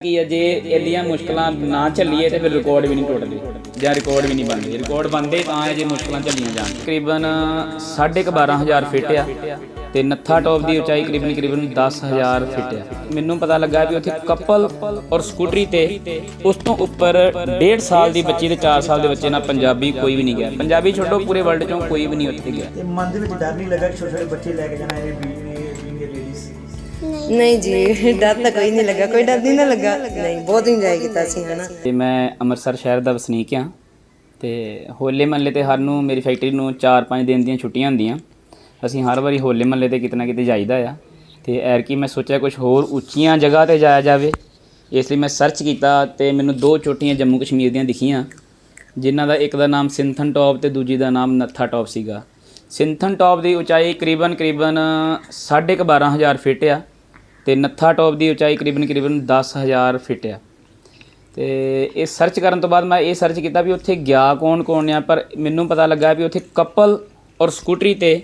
ਕੀ ਹੈ ਜੇ ਇੰਨੀਆਂ ਮੁਸ਼ਕਲਾਂ ਨਾ ਚੱਲੀਏ ਤੇ ਫਿਰ ਰਿਕਾਰਡ ਵੀ ਨਹੀਂ ਟੁੱਟਦੇ ਜਾਂ ਰਿਕਾਰਡ ਵੀ ਨਹੀਂ ਬਣਦੇ। ਰਿਕਾਰਡ ਬਣਦੇ ਤਾਂ ਇਹ ਜੇ ਮੁਸ਼ਕਲਾਂ ਚੱਲੀਆਂ ਜਾਣ। ਤਕਰੀਬਨ 12500 ਫਿਟ ਆ ਤੇ ਨੱਥਾ ਟੌਪ ਦੀ ਉਚਾਈ ਕਰੀਬਨ ਕਰੀਬਨ 10000 ਫਿਟ ਆ। ਮੈਨੂੰ ਪਤਾ ਲੱਗਾ ਵੀ ਉੱਥੇ ਕਪਲ ਔਰ ਸਕੂਟਰੀ ਤੇ ਉਸ ਤੋਂ ਉੱਪਰ 1.5 ਸਾਲ ਦੀ ਬੱਚੀ ਤੇ 4 ਸਾਲ ਦੇ ਬੱਚੇ ਨਾਲ ਪੰਜਾਬੀ ਕੋਈ ਵੀ ਨਹੀਂ ਗਿਆ। ਪੰਜਾਬੀ ਛੱਡੋ, ਪੂਰੇ ਵਰਲਡ ਚੋਂ ਕੋਈ ਵੀ ਨਹੀਂ ਉੱਥੇ ਗਿਆ। ਤੇ ਮਨ ਦੇ ਵਿੱਚ ਡਰ ਨਹੀਂ ਲੱਗਾ ਕਿ ਛੋਟੇ ਛੋਟੇ ਬੱਚੇ ਲੈ ਕੇ ਜਾਣਾ ਇਹ ਬੀਂਗ ਨਹੀਂ ਜੀ, ਡਰ ਤਾਂ ਕੋਈ ਨਹੀਂ ਲੱਗਾ, ਕੋਈ ਡਰ ਨਹੀਂ ਨਾ ਲੱਗਾ। ਨਹੀਂ, ਬਹੁਤ ਇੰਜੋਏ ਕੀਤਾ ਸੀ, ਹਨਾ। ਤੇ ਮੈਂ ਅੰਮ੍ਰਿਤਸਰ ਸ਼ਹਿਰ ਦਾ ਵਸਨੀਕ ਹਾਂ ਤੇ ਹੋਲੇ ਮਹੱਲੇ ਤੇ ਹਰ ਨੂੰ ਮੇਰੀ ਫੈਕਟਰੀ ਨੂੰ 4-5 ਦਿਨ ਦੀਆਂ ਛੁੱਟੀਆਂ ਹੁੰਦੀਆਂ। ਅਸੀਂ ਹਰ ਵਾਰੀ ਹੋਲੇ ਮਹੱਲੇ ਤੇ ਕਿਤੇ ਨਾ ਕਿਤੇ ਜਾਈਦਾ ਆ ਤੇ ਐਰਕੀ ਮੈਂ ਸੋਚਿਆ ਕੁਝ ਹੋਰ ਉੱਚੀਆਂ ਜਗ੍ਹਾ ਤੇ ਜਾਇਆ ਜਾਵੇ। ਇਸ ਲਈ ਮੈਂ ਸਰਚ ਕੀਤਾ ਤੇ ਮੈਨੂੰ ਦੋ ਚੋਟੀਆਂ ਜੰਮੂ ਕਸ਼ਮੀਰ ਦੀਆਂ ਦਿਖੀਆਂ, ਜਿਨ੍ਹਾਂ ਦਾ ਇੱਕ ਦਾ ਨਾਮ ਸਿੰਥਨ ਟੌਪ ਤੇ ਦੂਜੀ ਦਾ ਨਾਮ ਨੱਥਾ ਟੌਪ ਸੀਗਾ। ਸਿੰਥਨ ਟੌਪ ਦੀ ਉਚਾਈ ਕਰੀਬਨ ਕਰੀਬਨ 12500 ਫਿਟ ਆ। ਤੇ ਨੱਥਾ ਟੌਪ ਦੀ ਉਚਾਈ ਕਰੀਬਨ ਕਰੀਬਨ 10000 ਫਿਟ ਆ। ਤੇ ਇਹ ਸਰਚ ਕਰਨ ਤੋਂ ਬਾਅਦ ਮੈਂ ਇਹ ਸਰਚ ਕੀਤਾ ਵੀ ਉੱਥੇ ਗਿਆ ਕੌਣ ਕੌਣ ਆ, ਪਰ ਮੈਨੂੰ ਪਤਾ ਲੱਗਾ ਵੀ ਉੱਥੇ ਕਪਲ ਔਰ ਸਕੂਟਰੀ ਤੇ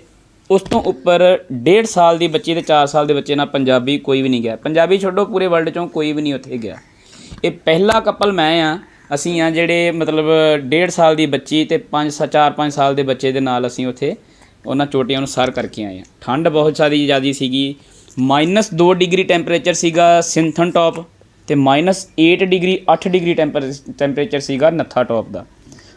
ਉਸ ਤੋਂ ਉੱਪਰ 1.5 ਸਾਲ ਦੀ ਬੱਚੀ ਤੇ 4 ਸਾਲ ਦੇ ਬੱਚੇ ਨਾਲ ਪੰਜਾਬੀ ਕੋਈ ਵੀ ਨਹੀਂ ਗਿਆ। ਪੰਜਾਬੀ ਛੱਡੋ, ਪੂਰੇ ਵਰਲਡ ਚੋਂ ਕੋਈ ਵੀ ਨਹੀਂ ਉੱਥੇ ਗਿਆ। ਇਹ ਪਹਿਲਾ ਕਪਲ ਮੈਂ ਆ, ਅਸੀਂ ਆ ਜਿਹੜੇ ਮਤਲਬ 1.5 ਸਾਲ ਦੀ ਬੱਚੀ ਤੇ 5 4 5 ਸਾਲ ਦੇ ਬੱਚੇ ਦੇ ਨਾਲ ਅਸੀਂ ਉੱਥੇ ਉਹਨਾਂ ਚੋਟੀਆਂ ਨੂੰ ਸਰ ਕਰਕੇ ਆਏ ਆ। ਠੰਡ ਬਹੁਤ ਜ਼ਿਆਦਾ, ਜ਼ਿਆਦੀ ਸੀਗੀ। 2 ਡਿਗਰੀ ਟੈਂਪਰੇਚਰ ਸੀਗਾ ਸਿੰਥਨ ਟੌਪ ਤੇ ਮਾਈਨਸ 8 ਡਿਗਰੀ 8 ਡਿਗਰੀ ਟੈਂਪਰੇਚਰ ਸੀਗਾ ਨੱਥਾ ਟੌਪ ਦਾ।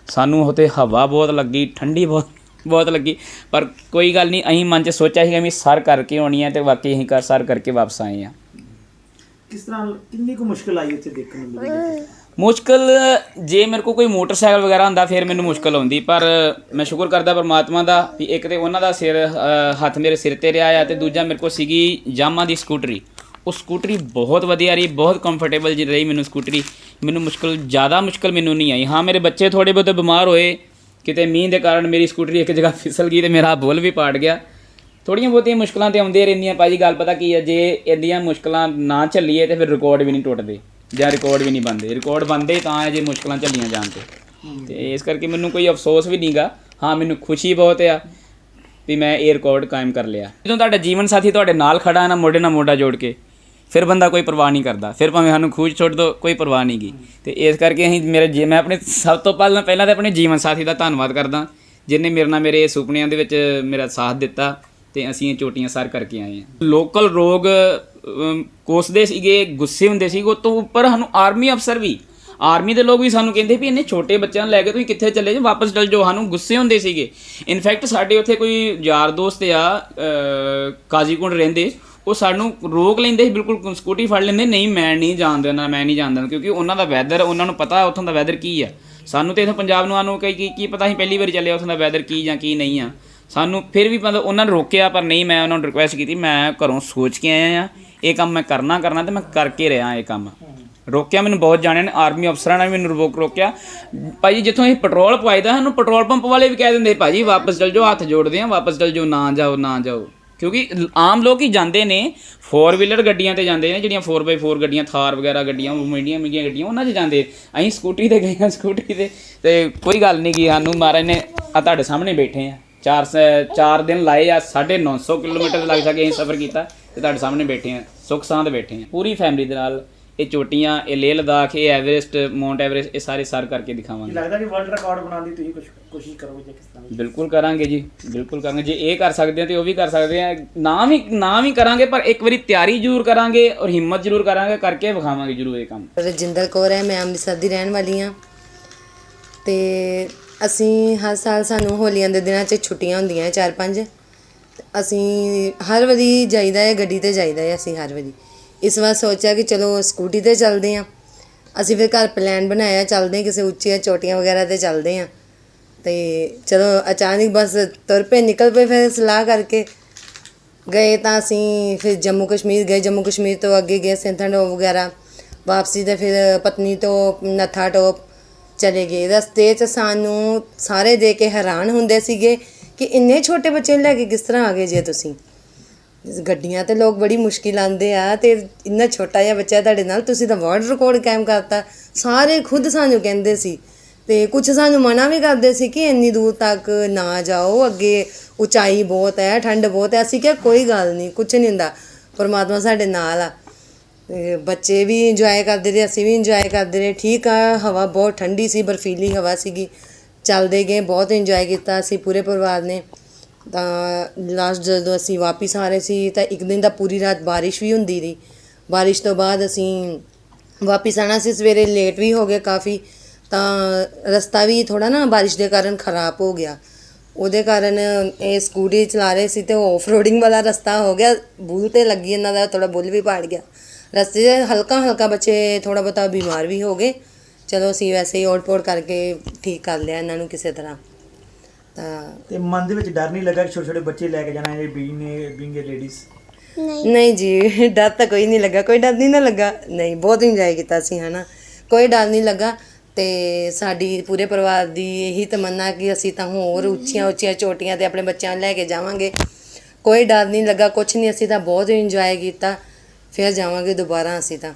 ਸਾਨੂੰ ਉਤੇ ਹਵਾ ਬਹੁਤ ਲੱਗੀ, ਠੰਡੀ ਬਹੁਤ ਬਹੁਤ ਲੱਗੀ, ਪਰ ਕੋਈ ਗੱਲ ਨਹੀਂ, ਅਸੀਂ ਮਨ 'ਚ ਸੋਚਿਆ ਸੀਗਾ ਵੀ ਸਰ ਕਰਕੇ ਆਉਣੀ ਹੈ ਤੇ ਵਾਕਈ ਅਸੀਂ ਕਰ ਸਰ ਕਰਕੇ ਵਾਪਸ ਆਏ ਆ। ਕਿਸ ਤਰ੍ਹਾਂ, ਕਿੰਨੀ ਕੁ ਮੁਸ਼ਕਲ ਆਈ ਉੱਥੇ ਦੇਖਣ ਨੂੰ ਮਿਲੀ? ਮੁਸ਼ਕਲ, ਜੇ ਮੇਰੇ ਕੋਲ ਕੋਈ ਮੋਟਰਸਾਈਕਲ ਵਗੈਰਾ ਹੁੰਦਾ, ਫਿਰ ਮੈਨੂੰ ਮੁਸ਼ਕਲ ਆਉਂਦੀ। ਪਰ ਮੈਂ ਸ਼ੁਕਰ ਕਰਦਾ ਪਰਮਾਤਮਾ ਦਾ ਵੀ ਇੱਕ ਤੇ ਉਹਨਾਂ ਦਾ ਸਿਰ ਹੱਥ ਮੇਰੇ ਸਿਰ ਤੇ ਰਿਹਾ ਆ ਤੇ ਦੂਜਾ ਮੇਰੇ ਕੋਲ ਸੀਗੀ ਜਾਮਾ ਦੀ ਸਕੂਟਰੀ। ਉਹ ਸਕੂਟਰੀ ਬਹੁਤ ਵਧੀਆ ਰਹੀ, ਬਹੁਤ ਕੰਫਰਟੇਬਲ ਜੀ ਰਹੀ ਮੈਨੂੰ ਸਕੂਟਰੀ। ਮੈਨੂੰ ਮੁਸ਼ਕਲ, ਜ਼ਿਆਦਾ ਮੁਸ਼ਕਲ ਮੈਨੂੰ ਨਹੀਂ ਆਈ। ਹਾਂ, ਮੇਰੇ ਬੱਚੇ ਥੋੜੇ ਬਹੁਤੇ ਬਿਮਾਰ ਹੋਏ, ਕਿਤੇ ਮੀਂਹ ਦੇ ਕਾਰਨ ਮੇਰੀ ਸਕੂਟਰੀ ਇੱਕ ਜਗ੍ਹਾ ਫਿਸਲ ਗਈ ਤੇ ਮੇਰਾ ਬੁੱਲ ਵੀ ਪਾੜ ਗਿਆ। ਥੋੜੀਆਂ ਬਹੁਤੀਆਂ ਮੁਸ਼ਕਲਾਂ ਤੇ ਆਉਂਦੀਆਂ ਰਹਿੰਦੀਆਂ। ਭਾਜੀ ਗੱਲ ਪਤਾ ਕੀ ਹੈ ਜੇ ਇੰਨੀਆਂ ਮੁਸ਼ਕਲਾਂ ਨਾ ਝੱਲੀਏ ਤੇ ਫਿਰ ਰਿਕਾਰਡ ਵੀ ਨਹੀਂ ਟੁੱਟਦੇ। ਜਾਂ ਰਿਕਾਰਡ ਵੀ ਨਹੀਂ ਬਣਦੇ। ਰਿਕਾਰਡ ਬਣਦੇ ਤਾਂ ਇਹ ਜੇ ਮੁਸ਼ਕਲਾਂ ਚੱਲੀਆਂ ਜਾਣ ਤੇ। ਤੇ ਇਸ ਕਰਕੇ ਮੈਨੂੰ ਕੋਈ ਅਫਸੋਸ ਵੀ ਨਹੀਂਗਾ। ਹਾਂ ਮੈਨੂੰ ਖੁਸ਼ੀ ਬਹੁਤ ਆ ਵੀ ਮੈਂ ਇਹ ਰਿਕਾਰਡ ਕਾਇਮ ਕਰ ਲਿਆ। ਜਦੋਂ ਤੁਹਾਡਾ ਜੀਵਨ ਸਾਥੀ ਤੁਹਾਡੇ ਨਾਲ ਖੜਾ ਹੈ ਨਾ ਮੋਢੇ ਨਾਲ ਮੋਢਾ ਜੋੜ ਕੇ ਫਿਰ ਬੰਦਾ ਕੋਈ ਪਰਵਾਹ ਨਹੀਂ ਕਰਦਾ। ਫਿਰ ਭਾਵੇਂ ਸਾਨੂੰ ਖੂਜ ਛੱਡ ਦੋ ਕੋਈ ਪਰਵਾਹ ਨਹੀਂ ਗੀ। ਤੇ ਇਸ ਕਰਕੇ ਅਸੀਂ ਮੇਰੇ ਜੀ ਮੈਂ ਆਪਣੇ ਸਭ ਤੋਂ ਪਹਿਲਾਂ ਪਹਿਲਾਂ ਤਾਂ ਆਪਣੇ ਜੀਵਨ ਸਾਥੀ ਦਾ ਧੰਨਵਾਦ ਕਰਦਾ ਜਿਨੇ ਮੇਰੇ ਨਾਲ ਮੇਰੇ ਸੁਪਨਿਆਂ ਦੇ ਵਿੱਚ ਮੇਰਾ ਸਾਥ ਦਿੱਤਾ ਤੇ ਅਸੀਂ ਇਹ ਚੋਟੀਆਂ ਸਰ ਕਰਕੇ ਆਏ ਹਾਂ। ਲੋਕਲ ਰੋਗ ਕੋਸਦੇ ਸੀਗੇ, ਗੁੱਸੇ ਹੁੰਦੇ ਸੀ, ਉਹ ਤੋਂ ਉੱਪਰ ਸਾਨੂੰ ਆਰਮੀ ਅਫਸਰ ਵੀ ਆਰਮੀ ਦੇ ਲੋਕ ਵੀ ਸਾਨੂੰ ਕਹਿੰਦੇ ਵੀ ਇੰਨੇ ਛੋਟੇ ਬੱਚਿਆਂ ਨੂੰ ਲੈ ਕੇ ਤੁਸੀਂ ਕਿੱਥੇ ਚੱਲੇ ਜੇ ਵਾਪਸ ਚਲ ਜਾਓ, ਸਾਨੂੰ ਗੁੱਸੇ ਹੁੰਦੇ ਸੀਗੇ। ਇਨਫੈਕਟ ਸਾਡੇ ਉੱਥੇ ਕੋਈ ਯਾਰ ਦੋਸਤ ਆ ਕਾਜ਼ੀਕੁੰਡ ਰਹਿੰਦੇ, ਉਹ ਸਾਨੂੰ ਰੋਕ ਲੈਂਦੇ ਸੀ, ਬਿਲਕੁਲ ਸਕੂਟੀ ਫੜ ਲੈਂਦੇ, ਨਹੀਂ, ਮੈਂ ਨਹੀਂ ਜਾਣ ਦੇਣਾ, ਮੈਂ ਨਹੀਂ ਜਾਣ ਦੇਣਾ, ਕਿਉਂਕਿ ਉਹਨਾਂ ਦਾ ਵੈਦਰ ਉਹਨਾਂ ਨੂੰ ਪਤਾ ਉੱਥੋਂ ਦਾ ਵੈਦਰ ਕੀ ਆ। ਸਾਨੂੰ ਤੇ ਇਥੋਂ ਪੰਜਾਬ ਨੂੰ ਆਨੂੰ ਕੀ ਕੀ- ਕੀ ਪਤਾ ਸੀ ਪਹਿਲੀ ਵਾਰੀ ਚੱਲੇ ਉੱਥੋਂ ਦਾ ਵੈਦਰ ਕੀ ਜਾਂ ਕੀ ਨਹੀਂ ਆ। ਸਾਨੂੰ ਫਿਰ ਵੀ ਮਤਲਬ ਉਹਨਾਂ ਨੇ ਰੋਕਿਆ, ਪਰ ਨਹੀਂ, ਮੈਂ ਉਹਨਾਂ ਨੂੰ ਰਿਕੁਐਸਟ ਕੀਤੀ, ਮੈਂ ਘਰੋਂ ਸੋਚ ਕੇ ਆਇਆ ਆ। ਇਹ ਕੰਮ ਮੈਂ ਕਰਨਾ ਕਰਨਾ ਤੇ ਮੈਂ ਕਰਕੇ ਰਿਹਾ ਇਹ ਕੰਮ। ਰੋਕਿਆ ਮੈਨੂੰ ਬਹੁਤ ਜਾਣਿਆਂ ਨੇ ਆਰਮੀ ਅਫਸਰਾਂ ਨੇ ਵੀ ਮੈਨੂੰ ਰੋਕ ਰੋਕਿਆ। ਭਾਜੀ, ਜਿੱਥੋਂ ਅਸੀਂ ਪੈਟਰੋਲ ਪਵਾਈਦਾ ਸਾਨੂੰ ਪੈਟਰੋਲ ਪੰਪ ਵਾਲੇ ਵੀ ਕਹਿ ਦਿੰਦੇ, ਭਾਜੀ, ਵਾਪਸ ਚਲ ਜਾਓ, ਹੱਥ ਜੋੜਦੇ ਆ, ਵਾਪਸ ਚਲ ਜਾਓ, ਨਾ ਜਾਓ ਨਾ ਜਾਓ। ਕਿਉਂਕਿ ਆਮ ਲੋਕ ਹੀ ਜਾਂਦੇ ਨੇ 4 ਵੀਲਰ ਗੱਡੀਆਂ ਤੇ ਜਾਂਦੇ ਨੇ, ਜਿਹੜੀਆਂ 4x4 ਗੱਡੀਆਂ, ਥਾਰ ਵਗੈਰਾ ਗੱਡੀਆਂ ਮੀਡੀਅਮ ਮੀਡੀਅਮ ਗੱਡੀਆਂ, ਉਹਨਾਂ 'ਚ ਜਾਂਦੇ। ਅਸੀਂ ਸਕੂਟਰੀ ਤੇ ਗਏ ਹਾਂ ਸਕੂਟਰੀ ਤੇ। ਤੇ ਕੋਈ ਗੱਲ ਨਹੀਂ ਕੀ ਸਾਨੂੰ ਮਹਾਰਾਜ ਨੇ ਆ ਤੁਹਾਡੇ ਸਾਹਮਣੇ ਬੈਠੇ ਆ। ਚਾਰ ਸ- ਚਾਰ ਦਿਨ ਲਾਏ ਆ 950 ਕਿਲੋਮੀਟਰ ਲੱਗ ਸਕੇ ਅਸੀਂ ਸਫ਼ਰ ਕੀਤਾ। ਤੇ ਤੁਹਾਡੇ ਸਾਹਮਣੇ ਬੈਠੇ ਆ ਸੁੱਖ ਸਾਂਦ ਬੈਠੇ ਆ। ਪੂਰੀ ਫੈਮਿਲੀ ਦੇ ਨਾਲ ਇਹ ਚੋਟੀਆਂ ਇਹ ਲੇਹ ਲਦਾਖ ਇਹ ਐਵਰੈਸਟ ਮਾਉਂਟ ਐਵਰੈਸਟ ਇਹ ਸਾਰੇ ਸਰ ਕਰਕੇ ਦਿਖਾਵਾਂਗੇ। ਲੱਗਦਾ ਕਿ ਵਰਲਡ ਰਿਕਾਰਡ ਬਣਾਉਣ ਦੀ ਤੁਸੀਂ ਕੁਝ ਕੋਸ਼ਿਸ਼ ਕਰੋਗੇ ਜਾਂ ਕਿਸ ਤਰ੍ਹਾਂ ਬਿਲਕੁਲ ਕਰਾਂਗੇ ਜੀ ਬਿਲਕੁਲ ਕਰਾਂਗੇ। ਜੇ ਇਹ ਕਰ ਸਕਦੇ ਆ ਤੇ ਉਹ ਵੀ ਕਰ ਸਕਦੇ ਆ। ਨਾ ਵੀ ਨਾ ਵੀ ਕਰਾਂਗੇ ਪਰ ਇੱਕ ਵਾਰੀ ਤਿਆਰੀ ਜ਼ਰੂਰ ਕਰਾਂਗੇ ਔਰ ਹਿੰਮਤ ਜ਼ਰੂਰ ਕਰਾਂਗੇ ਕਰਕੇ ਵਿਖਾਵਾਂਗੇ ਜ਼ਰੂਰ ਇਹ ਕੰਮ। ਰਜਿੰਦਰ ਕੌਰ ਹੈ ਮੈਂ ਅੰਮ੍ਰਿਤਸਰ ਦੀ ਰਹਿਣ ਵਾਲੀ ਹਾਂ। ਤੇ ਅਸੀਂ ਹਰ ਸਾਲ ਸਾਨੂੰ ਹੋਲੀਆਂ ਦੇ ਦਿਨਾਂ 'ਚ ਛੁੱਟੀਆਂ ਹੁੰਦੀਆਂ ਚਾਰ ਪੰਜ ਅਸੀਂ ਹਰ ਵਾਰੀ ਜਾਈਦਾ ਹੈ, ਗੱਡੀ ਤੇ ਜਾਈਦਾ ਹੈ ਅਸੀਂ ਹਰ ਵਾਰੀ। ਇਸ ਵਾਰ ਸੋਚਿਆ ਕਿ ਚਲੋ ਸਕੂਟੀ ਤੇ ਚੱਲਦੇ ਹਾਂ। ਅਸੀਂ ਫਿਰ ਘਰ ਪਲਾਨ ਬਣਾਇਆ, ਚੱਲਦੇ ਹਾਂ ਕਿਸੇ ਉੱਚੀਆਂ ਚੋਟੀਆਂ ਵਗੈਰਾ ਤੇ ਚੱਲਦੇ ਹਾਂ। ਤੇ ਚਲੋ ਅਚਾਨਕ ਬਸ ਤੁਰ ਪਏ, ਨਿਕਲ ਪਏ ਫਿਰ ਸਲਾਹ ਕਰਕੇ। ਗਏ ਤਾਂ ਅਸੀਂ ਫਿਰ ਜੰਮੂ ਕਸ਼ਮੀਰ, ਗਏ ਜੰਮੂ ਕਸ਼ਮੀਰ ਤੋਂ ਅੱਗੇ ਗਏ ਸਿੰਥਨ ਟੋਪ ਵਗੈਰਾ। ਵਾਪਸੀ ਤੇ ਫਿਰ ਪਤਨੀ ਤੋਂ ਨੱਥਾ ਟੋਪ ਚਲੇ ਗਏ। ਰਸਤੇ 'ਚ ਸਾਨੂੰ ਸਾਰੇ ਦੇ ਕੇ ਹੈਰਾਨ ਹੁੰਦੇ ਸੀਗੇ ਕਿ ਇੰਨੇ ਛੋਟੇ ਬੱਚੇ ਨੂੰ ਲੈ ਕੇ ਕਿਸ ਤਰ੍ਹਾਂ ਆ ਗਏ ਜੇ ਤੁਸੀਂ? ਗੱਡੀਆਂ ਤੇ ਲੋਕ ਬੜੀ ਮੁਸ਼ਕਿਲ ਆਂਦੇ ਆ ਤੇ ਇੰਨਾ ਛੋਟਾ ਜਿਹਾ ਬੱਚਾ ਤੁਹਾਡੇ ਨਾਲ, ਤੁਸੀਂ ਤਾਂ ਵਰਲਡ ਰਿਕਾਰਡ ਕਾਇਮ ਕਰਤਾ। ਸਾਰੇ ਖੁਦ ਸਾਨੂੰ ਕਹਿੰਦੇ ਸੀ ਤੇ ਕੁਝ ਸਾਨੂੰ ਮਨਾ ਵੀ ਕਰਦੇ ਸੀ ਕਿ ਇੰਨੀ ਦੂਰ ਤੱਕ ਨਾ ਜਾਓ, ਅੱਗੇ ਉਚਾਈ ਬਹੁਤ ਹੈ, ਠੰਡ ਬਹੁਤ ਹੈ। ਅਸੀਂ ਕਿਹਾ, ਕੋਈ ਗੱਲ ਨਹੀਂ ਕੁਝ ਨਹੀਂ ਹੁੰਦਾ, ਪਰਮਾਤਮਾ ਸਾਡੇ ਨਾਲ ਆ। ਬੱਚੇ ਵੀ ਇੰਜੋਏ ਕਰਦੇ ਰਹੇ, ਅਸੀਂ ਵੀ ਇੰਜੋਏ ਕਰਦੇ ਰਹੇ। ਠੀਕ ਆ, ਹਵਾ ਬਹੁਤ ਠੰਡੀ ਸੀ, ਬਰਫੀਲੀ ਹਵਾ ਸੀਗੀ। ਚੱਲਦੇ ਗਏ, ਬਹੁਤ ਇੰਜੋਏ ਕੀਤਾ ਅਸੀਂ ਪੂਰੇ ਪਰਿਵਾਰ ਨੇ। ਤਾਂ ਲਾਸਟ ਜਦੋਂ ਅਸੀਂ ਵਾਪਿਸ ਆ ਰਹੇ ਸੀ, ਤਾਂ ਇੱਕ ਦਿਨ ਦਾ ਪੂਰੀ ਰਾਤ ਬਾਰਿਸ਼ ਵੀ ਹੁੰਦੀ ਰਹੀ। ਬਾਰਿਸ਼ ਤੋਂ ਬਾਅਦ ਅਸੀਂ ਵਾਪਿਸ ਆਣਾ ਸੀ, ਸਵੇਰੇ ਲੇਟ ਵੀ ਹੋ ਗਏ ਕਾਫੀ। ਤਾਂ ਰਸਤਾ ਵੀ ਥੋੜਾ ਨਾ ਬਾਰਿਸ਼ ਦੇ ਕਾਰਨ ਖਰਾਬ ਹੋ ਗਿਆ। ਉਹਦੇ ਕਾਰਨ ਇਹ ਸਕੂਟੀ ਚਲਾ ਰਹੇ ਸੀ ਤੇ ਆਫ ਰੋਡਿੰਗ ਵਾਲਾ ਰਸਤਾ ਹੋ ਗਿਆ। ਬੁੱਲ ਤੇ ਲੱਗੀ ਇਹਨਾਂ ਦਾ ਥੋੜਾ ਬੁੱਲ ਵੀ ਪਾੜ ਗਿਆ। ਰਸਤੇ 'ਚ ਹਲਕਾ ਹਲਕਾ ਬੱਚੇ ਥੋੜਾ ਬਹੁਤਾ ਬਿਮਾਰ ਵੀ ਹੋ ਗਏ। ਚਲੋ ਅਸੀਂ ਵੈਸੇ ਹੀ ਓੜ-ਪੋੜ ਕਰਕੇ ਠੀਕ ਕਰ ਲਿਆ ਇਹਨਾਂ ਨੂੰ ਕਿਸੇ ਤਰ੍ਹਾਂ। ਤਾਂ ਤੇ ਮਨ ਦੇ ਵਿੱਚ ਡਰ ਨਹੀਂ ਲੱਗਾ ਕਿ ਛੋਟੇ ਛੋਟੇ ਬੱਚੇ ਲੈ ਕੇ ਜਾਣਾ ਇਹ ਬੀਇੰਗ ਨੇ ਬੀਇੰਗ ਏ ਲੇਡੀਜ਼ ਨਹੀਂ। ਜੀ ਡਰ ਤਾਂ ਕੋਈ ਨਹੀਂ ਲੱਗਾ ਕੋਈ ਡਰ ਨਹੀਂ ਨਾ ਲੱਗਾ। ਨਹੀਂ ਬਹੁਤ ਇੰਜੋਏ ਕੀਤਾ ਸੀ ਹਨਾ। ਕੋਈ ਡਰ ਨਹੀਂ ਲੱਗਾ ਤੇ ਸਾਡੀ ਪੂਰੇ ਪਰਿਵਾਰ ਦੀ ਇਹੀ ਤਮੰਨਾ ਕਿ ਅਸੀਂ ਤਾਂ ਹੋਰ ਉੱਚੀਆਂ ਉੱਚੀਆਂ ਚੋਟੀਆਂ ਤੇ ਆਪਣੇ ਬੱਚਿਆਂ ਨੂੰ ਲੈ ਕੇ ਜਾਵਾਂਗੇ। ਕੋਈ ਡਰ ਨਹੀਂ ਲੱਗਾ ਕੁਝ ਨਹੀਂ ਅਸੀਂ ਤਾਂ ਬਹੁਤ ਇੰਜੋਏ ਕੀਤਾ। ਫਿਰ ਜਾਵਾਂਗੇ ਦੁਬਾਰਾ ਅਸੀਂ ਤਾਂ।